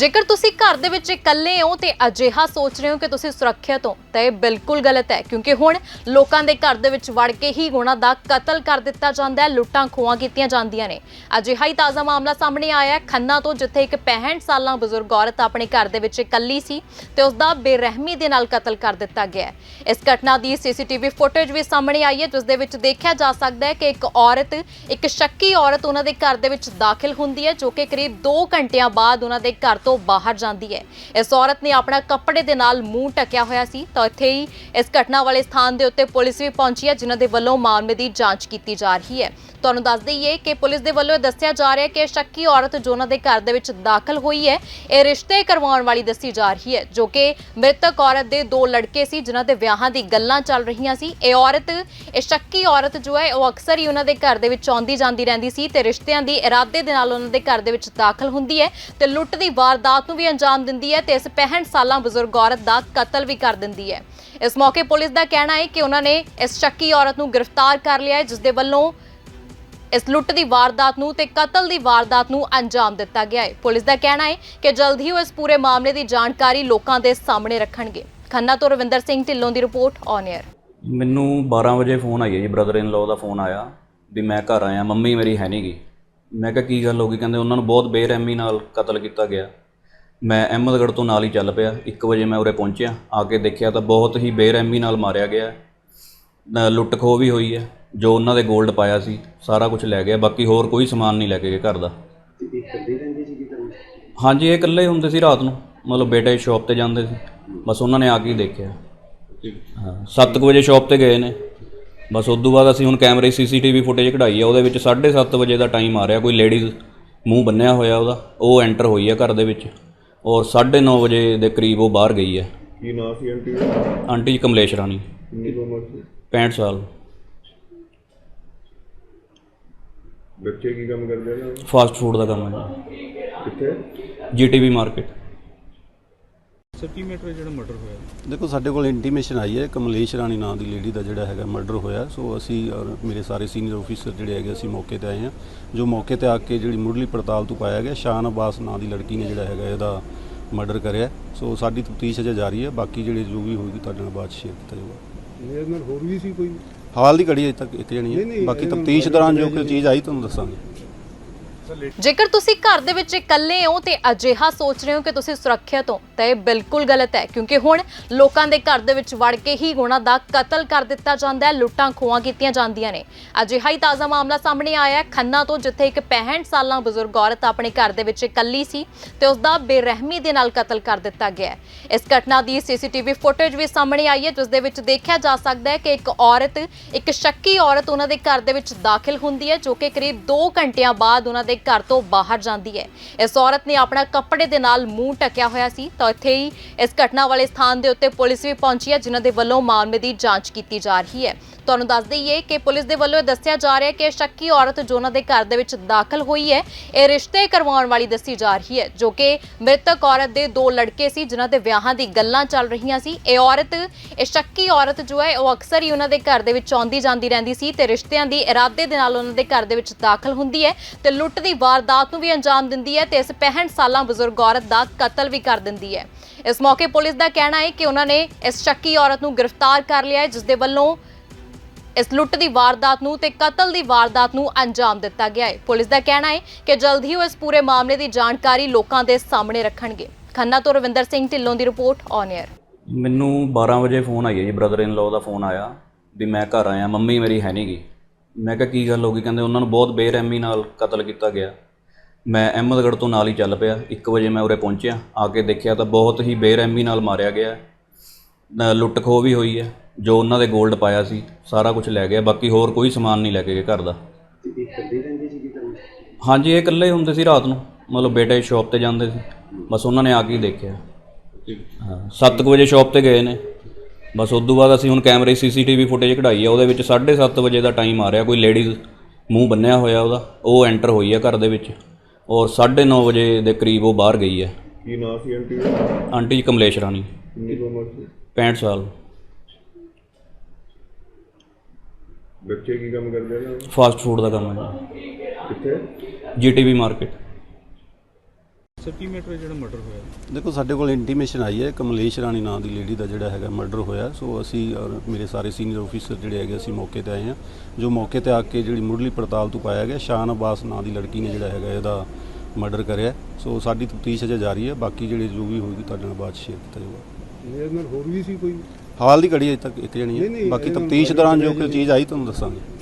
ਜੇਕਰ ਤੁਸੀਂ ਘਰ ਦੇ ਵਿੱਚ ਇਕੱਲੇ ਹੋ ਤੇ ਅਜਿਹਾ ਸੋਚ ਰਹੇ ਹੋ ਕਿ ਤੁਸੀਂ ਸੁਰੱਖਿਅਤ ਹੋ, ਤਾਂ ਇਹ ਬਿਲਕੁਲ ਗਲਤ ਹੈ, ਕਿਉਂਕਿ ਹੁਣ ਲੋਕਾਂ ਦੇ ਘਰ ਦੇ ਵਿੱਚ ਵੜ ਕੇ ਹੀ ਉਹਨਾਂ ਦਾ ਕਤਲ ਕਰ ਦਿੱਤਾ ਜਾਂਦਾ ਹੈ, ਲੁੱਟਾਂ ਖੋਹਾਂ ਕੀਤੀਆਂ ਜਾਂਦੀਆਂ ਨੇ। ਅਜਿਹਾ ਹੀ ਤਾਜ਼ਾ ਮਾਮਲਾ ਸਾਹਮਣੇ ਆਇਆ ਖੰਨਾ ਤੋਂ ਜਿੱਥੇ ਇੱਕ 65 ਸਾਲਾਂ ਬਜ਼ੁਰਗ ਔਰਤ ਆਪਣੇ ਘਰ ਦੇ ਵਿੱਚ ਇਕੱਲੀ ਸੀ ਤੇ ਉਸ ਦਾ ਬੇਰਹਿਮੀ ਦੇ ਨਾਲ ਕਤਲ ਕਰ ਦਿੱਤਾ ਗਿਆ ਇਸ ਘਟਨਾ ਦੀ ਸੀਸੀਟੀਵੀ ਫੁਟੇਜ ਵੀ ਸਾਹਮਣੇ ਆਈ ਹੈ ਜਿਸ ਦੇ ਵਿੱਚ ਦੇਖਿਆ ਜਾ ਸਕਦਾ ਹੈ ਕਿ ਇੱਕ ਔਰਤ, ਇੱਕ ਸ਼ੱਕੀ ਔਰਤ ਉਹਨਾਂ ਦੇ ਘਰ ਦੇ ਵਿੱਚ ਦਾਖਲ ਹੁੰਦੀ ਹੈ, ਜੋ ਕਿ ਕਰੀਬ 2 ਘੰਟਿਆਂ ਬਾਅਦ ਉਹਨਾਂ ਦੇ ਘਰ ਤੋਂ ਬਾਹਰ ਜਾਂਦੀ ਹੈ। ਇਸ ਔਰਤ ਨੇ ਆਪਣਾ ਕੱਪੜੇ ਦੇ ਨਾਲ ਮੂੰਹ ਢੱਕਿਆ ਹੋਇਆ ਸੀ। ਤਾਂ ਇੱਥੇ ਹੀ ਇਸ ਘਟਨਾ ਵਾਲੇ ਸਥਾਨ ਦੇ ਉੱਤੇ ਪੁਲਿਸ ਵੀ ਪਹੁੰਚੀ ਹੈ, ਜਿਨ੍ਹਾਂ ਦੇ ਵੱਲੋਂ ਮਾਮਲੇ ਦੀ ਜਾਂਚ ਕੀਤੀ ਜਾ ਰਹੀ ਹੈ। ਤੁਹਾਨੂੰ ਦੱਸ ਦਈਏ ਕਿ ਪੁਲਿਸ ਦੇ ਵੱਲੋਂ ਦੱਸਿਆ ਜਾ ਰਿਹਾ ਹੈ ਕਿ ਇਹ ਸ਼ੱਕੀ ਔਰਤ ਜੋ ਉਹਨਾਂ ਦੇ ਘਰ ਦੇ ਵਿੱਚ ਦਾਖਲ ਹੋਈ ਹੈ, ਇਹ ਰਿਸ਼ਤੇ ਕਰਵਾਉਣ ਵਾਲੀ ਦੱਸੀ ਜਾ ਰਹੀ ਹੈ, ਜੋ ਕਿ ਮ੍ਰਿਤਕ ਔਰਤ ਦੇ ਦੋ ਲੜਕੇ ਸੀ, ਜਿਨ੍ਹਾਂ ਦੇ ਵਿਆਹਾਂ ਦੀ ਗੱਲਾਂ ਚੱਲ ਰਹੀਆਂ ਸੀ। ਇਹ ਔਰਤ, ਇਹ ਸ਼ੱਕੀ ਔਰਤ ਜੋ ਹੈ, ਉਹ ਅਕਸਰ ਹੀ ਉਹਨਾਂ ਦੇ ਘਰ ਦੇ ਵਿੱਚ ਆਉਂਦੀ ਜਾਂਦੀ ਰਹਿੰਦੀ ਸੀ ਤੇ ਰਿਸ਼ਤਿਆਂ ਦੀ ਇਰਾਦੇ ਦੇ ਨਾਲ ਉਹਨਾਂ ਦੇ ਘਰ ਦੇ ਵਿੱਚ ਦਾਖਲ ਹੁੰਦੀ ਹੈ ਤੇ ਲੁੱਟ ਦੀ ਵਾਰਦਾਤ ਨੂੰ ਵੀ ਅੰਜਾਮ ਦਿੰਦੀ ਹੈ ਤੇ ਇਸ 65 ਸਾਲਾਂ ਬਜ਼ੁਰਗ ਔਰਤ ਦਾ ਕਤਲ ਵੀ ਕਰ ਦਿੰਦੀ ਹੈ। ਇਸ ਮੌਕੇ ਪੁਲਿਸ ਦਾ ਕਹਿਣਾ ਹੈ ਕਿ ਉਹਨਾਂ ਨੇ ਇਸ ਸ਼ੱਕੀ ਔਰਤ ਨੂੰ ਗ੍ਰਿਫਤਾਰ ਕਰ ਲਿਆ ਹੈ, ਜਿਸ ਦੇ ਵੱਲੋਂ ਇਸ ਲੁੱਟ ਦੀ ਵਾਰਦਾਤ ਨੂੰ ਤੇ ਕਤਲ ਦੀ ਵਾਰਦਾਤ ਨੂੰ ਅੰਜਾਮ ਦਿੱਤਾ ਗਿਆ ਹੈ। ਪੁਲਿਸ ਦਾ ਕਹਿਣਾ ਹੈ ਕਿ ਜਲਦ ਹੀ ਉਹ ਇਸ ਪੂਰੇ ਮਾਮਲੇ ਦੀ ਜਾਣਕਾਰੀ ਲੋਕਾਂ ਦੇ ਸਾਹਮਣੇ ਰੱਖਣਗੇ। ਖੰਨਾ ਤੋਂ ਰਵਿੰਦਰ ਸਿੰਘ ਢਿੱਲੋਂ ਦੀ ਰਿਪੋਰਟ ਔਨ 에ਅਰ ਮੈਨੂੰ 12 ਵਜੇ ਫੋਨ ਆਈ ਹੈ ਜੀ ਬ੍ਰਦਰ ਇਨ ਲਾਅ ਦਾ ਫੋਨ ਆਇਆ ਵੀ ਮੈਂ ਘਰ ਆਇਆ, ਮੰਮੀ ਮੇਰੀ ਹੈ ਨਹੀਂਗੀ ਮੈਂ ਕਿਹਾ, ਕੀ ਗੱਲ ਹੋ ਗਈ? ਕਹਿੰਦੇ ਉਹਨਾਂ ਨੂੰ ਬਹੁਤ ਬੇਰਹਿਮੀ ਨਾਲ ਕਤਲ ਕੀਤਾ ਗਿਆ। ਮੈਂ ਅਹਿਮਦਗੜ੍ਹ ਤੋਂ ਨਾਲ ਹੀ ਚੱਲ ਪਿਆ। 1 ਵਜੇ ਮੈਂ ਉਰੇ ਪਹੁੰਚਿਆ। ਆ ਕੇ ਦੇਖਿਆ ਤਾਂ ਬਹੁਤ ਹੀ ਬੇਰਹਿਮੀ ਨਾਲ ਮਾਰਿਆ ਗਿਆ। ਲੁੱਟ ਖੋਹ ਵੀ ਹੋਈ ਹੈ। ਜੋ ਉਹਨਾਂ ਦੇ 골ਡ ਪਾਇਆ ਸੀ, ਸਾਰਾ ਕੁਝ ਲੈ ਗਿਆ। ਬਾਕੀ ਹੋਰ ਕੋਈ ਸਮਾਨ ਨਹੀਂ ਲੈ ਕੇ ਗਏ ਘਰ ਦਾ। ਹਾਂਜੀ, ਇਹ ਇਕੱਲੇ ਹੁੰਦੇ ਸੀ ਰਾਤ ਨੂੰ। ਮਤਲਬ ਬੇਟੇ ਸ਼ਾਪ ਤੇ ਜਾਂਦੇ ਸੀ। ਬਸ ਉਹਨਾਂ ਨੇ ਆ ਕੇ ਹੀ ਦੇਖਿਆ। ਹਾਂ 7 ਵਜੇ ਸ਼ਾਪ ਤੇ ਗਏ ਨੇ। ਬਸ ਉਸ ਤੋਂ ਬਾਅਦ ਅਸੀਂ ਹੁਣ ਕੈਮਰੇ ਸੀਸੀਟੀਵੀ ਫੁਟੇਜ ਕਢਾਈ ਆ। ਉਹਦੇ ਵਿੱਚ 7:30 ਵਜੇ ਦਾ ਟਾਈਮ ਆ ਰਿਹਾ। ਕੋਈ ਲੇਡੀਜ਼ ਮੂੰਹ ਬੰਨਿਆ ਹੋਇਆ ਉਹਦਾ। ਉਹ ਐਂਟਰ ਹੋਈ ਆ ਘਰ ਦੇ ਵਿੱਚ। ਔਰ 9:30 ਵਜੇ ਦੇ ਕਰੀਬ ਉਹ ਬਾਹਰ ਗਈ ਹੈ। ਕੀ ਨਾਂ ਸੀ ਆਂਟੀ ਦਾ? ਆਂਟੀ ਜੀ ਕਮਲੇਸ਼ ਰਾਣੀ। ਕਿੰਨੀ ਕੁ ਉਮਰ ਸੀ? 65 ਸਾਲ। ਬੱਚੇ ਕੀ ਕੰਮ ਕਰਦੇ ਨੇ? ਫਾਸਟ ਫੂਡ ਦਾ ਕੰਮ ਹੈ ਕਿੱਥੇ? GTV market. ਸਰ ਕੀ ਮੈਟਰ ਜਿਹੜਾ ਮਰਡਰ ਹੋਇਆ। ਦੇਖੋ ਸਾਡੇ ਕੋਲ ਇੰਟੀਮੇਸ਼ਨ ਆਈ ਹੈ। ਕਮਲੇਸ਼ ਰਾਣੀ ਨਾਂ ਦੀ ਲੇਡੀ ਦਾ ਜਿਹੜਾ ਹੈਗਾ ਮਰਡਰ ਹੋਇਆ। ਸੋ ਅਸੀਂ ਔਰ ਮੇਰੇ ਸਾਰੇ ਸੀਨੀਅਰ ਆਫੀਸਰ ਜਿਹੜੇ ਹੈਗੇ ਅਸੀਂ ਮੌਕੇ ਤੇ ਆਏ ਹਾਂ। ਜੋ ਮੌਕੇ ਤੇ ਆ ਕੇ ਜਿਹੜੀ ਮੁੱਢਲੀ ਪੜਤਾਲ ਤੋਂ ਪਾਇਆ ਗਿਆ ਸ਼ਾਨ ਅਬਾਸ ਨਾਂ ਦੀ ਲੜਕੀ ਨੇ ਜਿਹੜਾ ਹੈਗਾ ਇਹਦਾ ਮਰਡਰ ਕਰਿਆ। ਸੋ ਸਾਡੀ ਤਫਤੀਸ਼ ਅਜੇ ਜਾਰੀ ਹੈ। ਬਾਕੀ ਜਿਹੜੇ ਜੋ ਵੀ ਹੋਏਗੀ ਤੁਹਾਡੇ ਨਾਲ ਬਾਅਦ ਸ਼ੇਅਰ ਕੀਤਾ ਜਾਊਗਾ। ਇਹਦੇ ਨਾਲ ਹੋਰ ਵੀ ਸੀ ਕੋਈ? ਹਾਲ ਦੀ ਘੜੀ ਅਜੇ ਤੱਕ ਇੱਕ ਜਣੀ ਹੈ। ਨਹੀਂ, ਬਾਕੀ ਤਫਤੀਸ਼ ਦੌਰਾਨ ਜੋ ਕੋਈ ਚੀਜ਼ ਆਈ ਤੁਹਾਨੂੰ ਦੱਸਾਂਗੇ। ਜੇਕਰ ਤੁਸੀਂ ਘਰ ਦੇ ਵਿੱਚ ਇਕੱਲੇ ਹੋ ਤੇ ਅਜਿਹਾ ਸੋਚ ਰਹੇ ਹੋ ਕਿ ਤੁਸੀਂ ਸੁਰੱਖਿਅਤ ਹੋ ਤਾਂ ਇਹ ਬਿਲਕੁਲ ਗਲਤ ਹੈ, ਕਿਉਂਕਿ ਹੁਣ ਲੋਕਾਂ ਦੇ ਘਰ ਦੇ ਵਿੱਚ ਵੜ ਕੇ ਹੀ ਉਹਨਾਂ ਦਾ ਕਤਲ ਕਰ ਦਿੱਤਾ ਜਾਂਦਾ ਹੈ, ਲੁੱਟਾਂ ਖੋਹਾਂ ਕੀਤੀਆਂ ਜਾਂਦੀਆਂ ਨੇ। ਅਜਿਹਾ ਹੀ ਤਾਜ਼ਾ ਮਾਮਲਾ ਸਾਹਮਣੇ ਆਇਆ ਹੈ, ਖੰਨਾ ਤੋਂ ਜਿੱਥੇ ਇੱਕ 65 ਸਾਲਾਂ ਬਜ਼ੁਰਗ ਔਰਤ ਆਪਣੇ ਘਰ ਦੇ ਵਿੱਚ ਇਕੱਲੀ ਸੀ ਤੇ ਉਸ ਦਾ ਬੇਰਹਿਮੀ ਦੇ ਨਾਲ ਕਤਲ ਕਰ ਦਿੱਤਾ ਗਿਆ ਹੈ। ਇਸ ਘਟਨਾ ਦੀ ਸੀਸੀਟੀਵੀ ਫੁਟੇਜ ਵੀ ਸਾਹਮਣੇ ਆਈ ਹੈ, ਜਿਸ ਦੇ ਵਿੱਚ ਦੇਖਿਆ ਜਾ ਸਕਦਾ ਹੈ ਕਿ ਇੱਕ ਔਰਤ, ਇੱਕ ਸ਼ੱਕੀ ਔਰਤ ਉਹਨਾਂ ਦੇ ਘਰ ਦੇ ਵਿੱਚ ਦਾਖਲ ਹੁੰਦੀ ਹੈ, ਜੋ ਕਿ ਕਰੀਬ 2 ਘੰਟਿਆਂ ਬਾਅਦ ਉਹਨਾਂ ਦੇ ਘਰ ਤੋਂ ਬਾਹਰ ਜਾਂਦੀ ਹੈ। ਇਸ ਔਰਤ ਨੇ ਆਪਣਾ ਕੱਪੜੇ ਦੇ ਨਾਲ ਮੂੰਹ ਟਕਿਆ ਹੋਇਆ ਸੀ, ਤਾਂ ਇੱਥੇ ਹੀ ਇਸ ਘਟਨਾ ਵਾਲੇ ਸਥਾਨ ਦੇ ਉੱਤੇ ਪੁਲਿਸ ਵੀ ਪਹੁੰਚੀ ਹੈ, ਜਿਨ੍ਹਾਂ ਦੇ ਵੱਲੋਂ ਮਾਮਲੇ ਦੀ ਜਾਂਚ ਕੀਤੀ ਜਾ ਰਹੀ ਹੈ। ਤੁਹਾਨੂੰ ਦੱਸ ਦਈਏ ਕਿ ਪੁਲਿਸ ਦੇ ਵੱਲੋਂ ਇਹ ਦੱਸਿਆ ਜਾ ਰਿਹਾ ਹੈ ਕਿ ਇਹ ਸ਼ੱਕੀ ਔਰਤ ਜੋ ਉਹਨਾਂ ਦੇ ਘਰ ਦੇ ਵਿੱਚ ਦਾਖਲ ਹੋਈ ਹੈ, ਇਹ ਰਿਸ਼ਤੇ ਕਰਵਾਉਣ ਵਾਲੀ ਦੱਸੀ ਜਾ ਰਹੀ ਹੈ, ਜੋ ਕਿ ਮ੍ਰਿਤਕ ਔਰਤ ਦੇ ਦੋ ਲੜਕੇ ਸੀ, ਜਿਨ੍ਹਾਂ ਦੇ ਵਿਆਹਾਂ ਦੀ ਗੱਲਾਂ ਚੱਲ ਰਹੀਆਂ ਸੀ। ਇਹ ਔਰਤ, ਇਹ ਸ਼ੱਕੀ ਔਰਤ ਜੋ ਹੈ, ਉਹ ਅਕਸਰ ਹੀ ਉਹਨਾਂ ਦੇ ਘਰ ਦੇ ਵਿੱਚ ਆਉਂਦੀ ਜਾਂਦੀ ਰਹਿੰਦੀ ਸੀ ਤੇ ਰਿਸ਼ਤਿਆਂ ਦੀ ਇਰਾਦੇ ਦੇ ਨਾਲ ਉਹਨਾਂ ਦੇ ਘਰ ਦੇ ਵਿੱਚ ਦਾਖਲ ਹੁੰਦੀ ਹੈ ਤੇ ਲੁੱਟ ਦੀ ਵਾਰਦਾਤ ਨੂੰ ਵੀ ਅੰਜਾਮ ਦਿੰਦੀ ਹੈ ਤੇ ਇਸ 65 ਸਾਲਾਂ ਬਜ਼ੁਰਗ ਔਰਤ ਦਾ ਕਤਲ ਵੀ ਕਰ ਦਿੰਦੀ ਹੈ। ਇਸ ਮੌਕੇ ਪੁਲਿਸ ਦਾ ਕਹਿਣਾ ਹੈ ਕਿ ਉਹਨਾਂ ਨੇ ਇਸ ਸ਼ੱਕੀ ਔਰਤ ਨੂੰ ਗ੍ਰਿਫਤਾਰ ਕਰ ਲਿਆ ਹੈ ਜਿਸ ਦੇ ਵੱਲੋਂ ਇਸ ਲੁੱਟ ਦੀ ਵਾਰਦਾਤ ਨੂੰ ਤੇ ਕਤਲ ਦੀ ਵਾਰਦਾਤ ਨੂੰ ਅੰਜਾਮ ਦਿੱਤਾ ਗਿਆ ਹੈ। ਪੁਲਿਸ ਦਾ ਕਹਿਣਾ ਹੈ ਕਿ ਜਲਦ ਹੀ ਉਹ ਇਸ ਪੂਰੇ ਮਾਮਲੇ ਦੀ ਜਾਣਕਾਰੀ ਲੋਕਾਂ ਦੇ ਸਾਹਮਣੇ ਰੱਖਣਗੇ। ਖੰਨਾ ਤੋਂ ਰਵਿੰਦਰ ਸਿੰਘ ਢਿੱਲੋਂ ਦੀ ਰਿਪੋਰਟ ਔਨ 에ਅਰ ਮੈਨੂੰ 12 ਵਜੇ ਫੋਨ ਆਈ ਹੈ ਜੀ ਬ੍ਰਦਰ ਇਨ ਲਾਅ ਦਾ ਫੋਨ ਆਇਆ ਵੀ ਮੈਂ ਘਰ ਆਇਆ, ਮੰਮੀ ਮੇਰੀ ਹੈ ਨਹੀਂਗੀ ਮੈਂ ਕਿਹਾ, ਕੀ ਗੱਲ ਹੋ ਗਈ? ਕਹਿੰਦੇ ਉਹਨਾਂ ਨੂੰ ਬਹੁਤ ਬੇਰਹਿਮੀ ਨਾਲ ਕਤਲ ਕੀਤਾ ਗਿਆ। ਮੈਂ ਅਹਿਮਦਗੜ੍ਹ ਤੋਂ ਨਾਲ ਹੀ ਚੱਲ ਪਿਆ। 1 ਵਜੇ ਮੈਂ ਉਰੇ ਪਹੁੰਚਿਆ। ਆ ਕੇ ਦੇਖਿਆ ਤਾਂ ਬਹੁਤ ਹੀ ਬੇਰਹਿਮੀ ਨਾਲ ਮਾਰਿਆ ਗਿਆ। ਲੁੱਟ ਖੋਹ ਵੀ ਹੋਈ ਹੈ। ਜੋ ਉਹਨਾਂ ਦੇ 골ਡ ਪਾਇਆ ਸੀ, ਸਾਰਾ ਕੁਝ ਲੈ ਗਿਆ। ਬਾਕੀ ਹੋਰ ਕੋਈ ਸਮਾਨ ਨਹੀਂ ਲੈ ਕੇ ਗਏ ਘਰ ਦਾ। ਹਾਂਜੀ, ਇਹ ਇਕੱਲੇ ਹੁੰਦੇ ਸੀ ਰਾਤ ਨੂੰ। ਮਤਲਬ ਬੇਟੇ ਸ਼ਾਪ ਤੇ ਜਾਂਦੇ ਸੀ। ਬਸ ਉਹਨਾਂ ਨੇ ਆ ਕੇ ਹੀ ਦੇਖਿਆ। ਹਾਂ 7 ਵਜੇ ਸ਼ਾਪ ਤੇ ਗਏ ਨੇ। ਬਸ ਉਸ ਤੋਂ ਬਾਅਦ ਅਸੀਂ ਹੁਣ ਕੈਮਰੇ ਸੀਸੀਟੀਵੀ ਫੁਟੇਜ ਕਢਾਈ ਆ। ਉਹਦੇ ਵਿੱਚ 7:30 ਵਜੇ ਦਾ ਟਾਈਮ ਆ ਰਿਹਾ। ਕੋਈ ਲੇਡੀਜ਼ ਮੂੰਹ ਬੰਨਿਆ ਹੋਇਆ ਉਹਦਾ। ਉਹ ਐਂਟਰ ਹੋਈ ਆ ਘਰ ਦੇ ਵਿੱਚ। ਔਰ 9:30 ਵਜੇ ਦੇ ਕਰੀਬ ਉਹ ਬਾਹਰ ਗਈ ਹੈ। ਕੀ ਨਾਂ ਸੀ ਆਂਟੀ ਦਾ? ਆਂਟੀ ਜੀ ਕਮਲੇਸ਼ ਰਾਣੀ। ਕਿੰਨੀ ਕੁ ਉਮਰ ਸੀ? 65 ਸਾਲ। ਬੱਚੇ ਕੀ ਕੰਮ ਕਰਦੇ ਨੇ? ਫਾਸਟ ਫੂਡ ਦਾ ਕੰਮ ਹੈ। ਕਿੱਥੇ? GTV market. ਸਰ ਕੀ ਮੈਟਰ ਹੈ ਜਿਹੜਾ ਮਰਡਰ ਹੋਇਆ? ਦੇਖੋ ਸਾਡੇ ਕੋਲ ਇੰਟੀਮੇਸ਼ਨ ਆਈ ਹੈ। ਕਮਲੇਸ਼ ਰਾਣੀ ਨਾਂ ਦੀ ਲੇਡੀ ਦਾ ਜਿਹੜਾ ਹੈਗਾ ਮਰਡਰ ਹੋਇਆ। ਸੋ ਅਸੀਂ ਔਰ ਮੇਰੇ ਸਾਰੇ ਸੀਨੀਅਰ ਅਫੀਸਰ ਜਿਹੜੇ ਹੈਗੇ ਅਸੀਂ ਮੌਕੇ ਤੇ ਆਏ ਹਾਂ। ਜੋ ਮੌਕੇ ਤੇ ਆ ਕੇ ਜਿਹੜੀ ਮੁੱਢਲੀ ਪੜਤਾਲ ਤੋਂ ਪਾਇਆ ਗਿਆ ਸ਼ਾਨ ਅਬਾਸ ਨਾਂ ਦੀ ਲੜਕੀ ਨੇ ਜਿਹੜਾ ਹੈਗਾ ਇਹਦਾ ਮਰਡਰ ਕਰਿਆ। ਸੋ ਸਾਡੀ ਤਫਤੀਸ਼ ਅਜੇ ਜਾਰੀ ਹੈ। ਬਾਕੀ ਜਿਹੜੇ ਜੋ ਵੀ ਹੋਏਗੀ ਤੁਹਾਡੇ ਨਾਲ ਬਾਅਦ ਸ਼ੇਅਰ ਕੀਤਾ ਜਾਊਗਾ। ਮੇਰੇ ਨਾਲ ਹੋਰ ਵੀ ਸੀ ਕੋਈ? ਹਾਲ ਦੀ ਘੜੀ ਅਜੇ ਤੱਕ ਇੱਕ ਜਣੀ ਨਹੀਂ, ਹੈ। ਨਹੀਂ, ਬਾਕੀ ਤਫਤੀਸ਼ ਦੌਰਾਨ ਜੋ ਕੋਈ ਚੀਜ਼ ਆਈ ਤੁਹਾਨੂੰ ਦੱਸਾਂਗੇ।